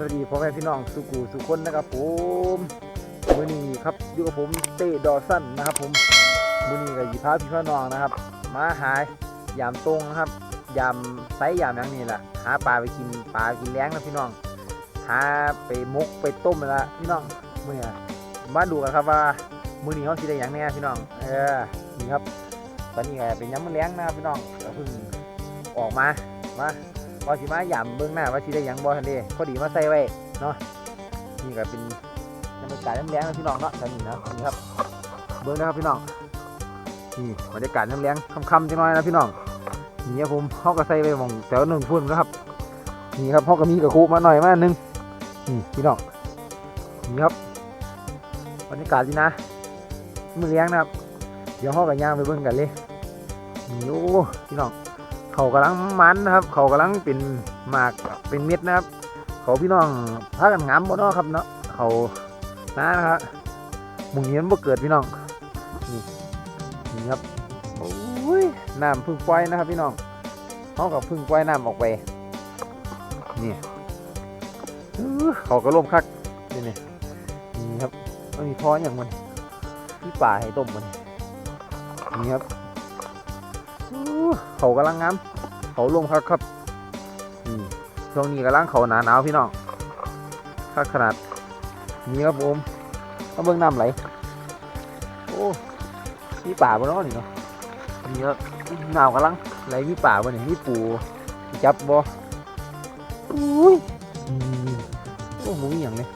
สวัสดีพ่อแม่พี่น้องสุกูสุคนนะครับผมมือนี้ครับอยู่กับผมเต้ดอสันนะครับ ผมมือนี้กับยีพาพี่พ่อน้องนะครับ มาหายยามตรงนะครับยามไซยามอย่างนี้แหละหาปลาไปกินปลากินแล้งนะพี่น้องหาไปมกไปต้มไปละพี่น้องมือนี้มาดูกันครับว่ามือนี้เขาสิได้อย่างแน่พี่น้อง เออนี่ครับ ตอนนี้ก็เป็นย้ำมือแล้งนะครับพี่น้องเพิ่งออกมามา พอสิมาหย่ำเบื้องหน้าว่าสิได้หยังบ่ทันเด้พอดีมาใส่ไว้เนาะนี่ก็เป็นบรรยากาศน้ำแรงนะพี่น้องเนาะตอนนี้นะนี่ครับ เบื้องนะครับพี่น้องนี่บรรยากาศน้ำแรงค่ำๆจังน้อยนะพี่น้องนี่ครับผมเขาก็ใส่ไว้มองแถวหนึ่งพุ่นนะครับนี่ครับเขาก็มีกระคุมาหน่อยมาหนึ่งนี่พี่น้องนี่ครับบรรยากาศดีนะมือเลี้ยงนะครับ เดี๋ยวเขาก็ย่างไปเบิ่งกันเลยนี่โอ้พี่น้อง เขากำลังมันนะครับ เขากำลังเป็นหมากเป็นเม็ดนะครับ เขาพี่น้องพากันงามบ่เนาะครับเนาะเขาน้านะครับมุงเงี้ยนบ่เกิดพี่น้องนี่นี่ครับโอ้ยน้ำพึ่งปล่อยนะครับพี่น้องเขากับพึ่งปล่อยน้ำออกไปนี่เขาก็ล่มคักนี่นี่นี่ครับมันมีท้ออย่างมันที่ป่าให้ต้มมันนี่ครับ เขากำลังงามเขาลงครับครับช่วงนี้กำลังเขาหนาหนาวพี่น้องคักขนาดนี้ครับผมก็เบื้องน้ำไหลโอ้มีป่าบนน้อนี่เนาะนี่ครับหนาวกำลังไหลมีป่าบนนี่มีปูจับบ่อุ้ยโอ้หมูอหย่างเลย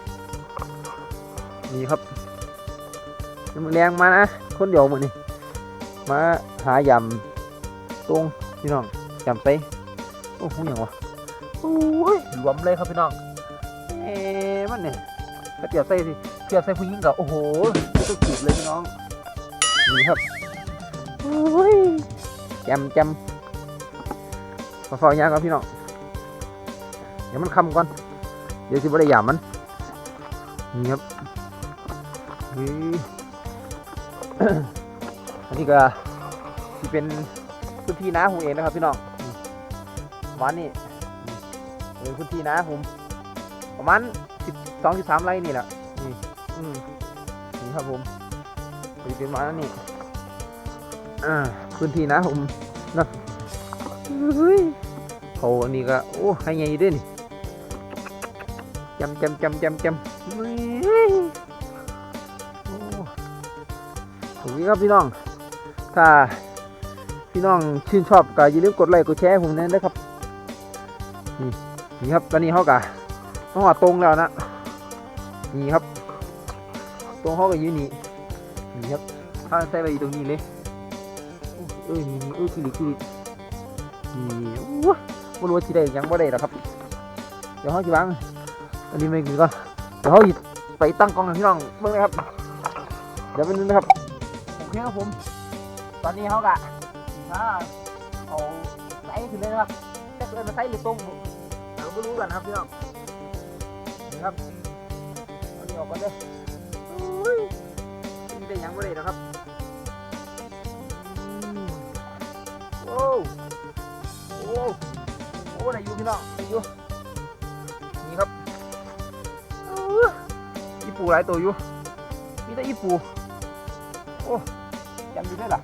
นี่ครับแรงมานะคนเดียวหมดนี่มาหายำ ตรงพี่น้องจำไปโอ้โหอย่างวะโอ้ยรวมเลยครับพี่น้องเอ๊ะมันเนี่ยถ้าเทียบใส่สิเทียบใส่ผู้หญิงกับโอ้โหไม่ต้องจีบเลยพี่น้องนี่ครับโอ้ยจำจำมาฟอยยางครับพี่น้องเดี๋ยวมันคำก่อนเดี๋ยวสิบ่ได้หยามมันนี่ครับเฮ้ยอันนี้ก็ที่เป็น พื้นที่นาผมเองนะครับพี่น้องอืมประมานี้อืมเป็นพื้นที่นาผมประมาณสิบสองสิบสามไร่นี่แหละนี่อืมนี่ครับผมเป็นประมาณนี้อ่าพื้นที่นาผมนะเฮ้ยเขาอันนี้ก็โอ้ให้ใหญ่ด้วยนี่จำจำจำจำจำเฮ้โอ้ถูกนี้ครับพี่น้อง ถ้า พี่น้องชื่นชอบก็อย่าลืมกดไลค์กดแชร์ผมด้วยนะครับนี่นี่ครับตอนนี้เขากะต้องหาตรงแล้วนะนี่ครับ ตรงเขาก็ยืนนี่นี่ครับถ้าใส่ไปตรงนี้เลยเอ้ยนี่นี่เอ้ยคิริคิรินี่โอ้ไม่รู้ว่าที่ได้ยังบ่ได้หรอกครับ เดี๋ยวเขาจะวางอันนี้ไม่กินก่อนเดี๋ยวเขาไปตั้งกล้องพี่น้องเบิ่งเลยครับ เดี๋ยวไปนึงนะครับโอเคครับผม ตอนนี้เขากะ ถ้าเอาไซส์ขึ้นเลยนะครับถ้าเกิดมาไซส์หรือตรงเราก็รู้กันนะครับพี่น้องนี่ครับเอานี่ออกก่อนเลยอุ้ยนี่ได้ยังไม่ได้นะครับอืมโอ้โอ้โอ้ได้อยู่พี่น้องได้อยู่นี่ครับอีปูหลายตัวอยู่มีแต่อีปูโอ้จำอยู่ได้หรอ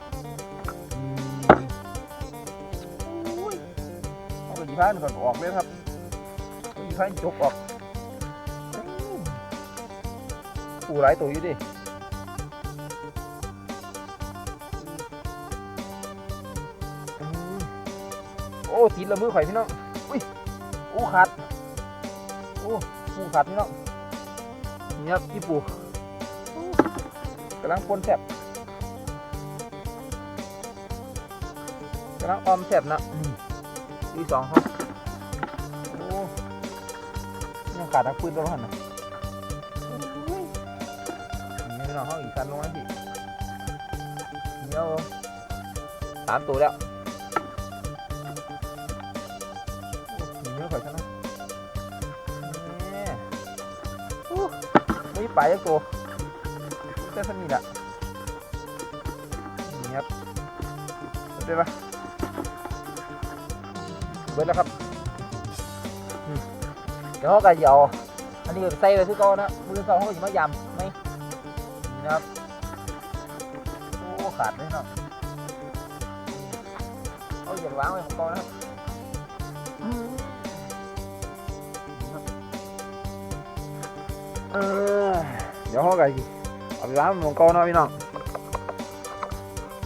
พานก่อนออกเลยครับเอายีพานจกออกปูหลายตัวอยู่ดิโอ้ติดละมือข่อยพี่น้องอุ้ยโอ้ขาดโอ้ปูขาดพี่น้องนี่ครับพี่ปูกำลังปนแสบกำลังออมแสบนะ มีสองครับโอ้ยังขาดนักปืนตัวหันนะนี่พี่น้องอีกสันลงแล้วพี่เดี๋ยวสามตัวแล้วมีเยอะกว่าฉันนะนี่ไม่ไปแล้วตัวแค่สนิทอะนี่ครับได้ปะ บิดแล้วครับเดี๋ยวเขาก็จะเอาอันนี้ใส่ไปคือก่านนะมือสองเขาจะมายำไหมนะครับโอ้ขาดเลยเนาะเอาอย่างวางไว้ของก่านนะครับเดี๋ยวเขาก็สิเอาไปวางไว้ของก่าเนะพี่น้อง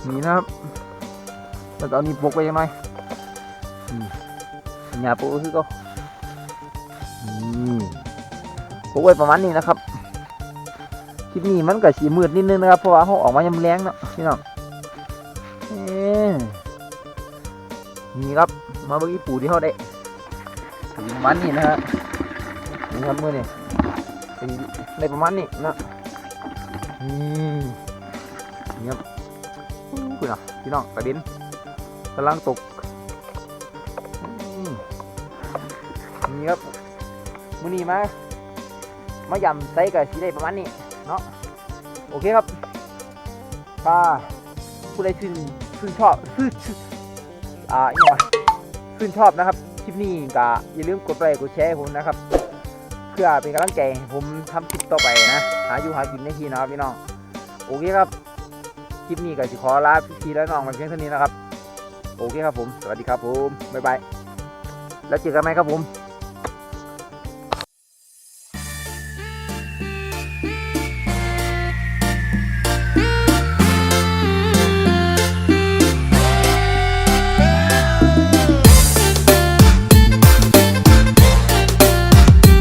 นี่นะครับแล้วก็เอานี่ปกไปยังไง หยาปกไว้คือก่านี่ปลูกไว้ประมาณนี้นะครับคลิปนี้มันก็สีมืดนิดนึงนะครับเพราะว่าเขาออกมายำแรงเนาะพี่น้องนี่ครับมาเบิ่งอีปูที่เขาได้สีประมาณนี้นะฮะนี่ครับมือนี่เป็นได้ประมาณนี้นะนี่นี่ครับอู้คุณอะพี่น้องกระด็นกำลังตก นี่ครับมือนี้มา มายำใส่กับสีได้ประมาณนี้เนาะโอเคครับถ้าผู้ใดชื่นชื่นชอบชื่นชื่อ่าอีกหน่อยชื่นชอบนะครับคลิปนี้ก็อย่าลืมกดไลค์กดแชร์ให้ผมนะครับ เพื่อเป็นกำลังใจผมทำคลิปต่อไปนะ หาอยู่หากินในทีนะครับพี่น้องโอเคครับคลิปนี้ก็สิขอลาพี่ๆและน้องมาเพียงเท่านี้นะครับ โอเคครับผม สวัสดีครับผม บ๊ายบาย แล้วเจอกันไหมครับผม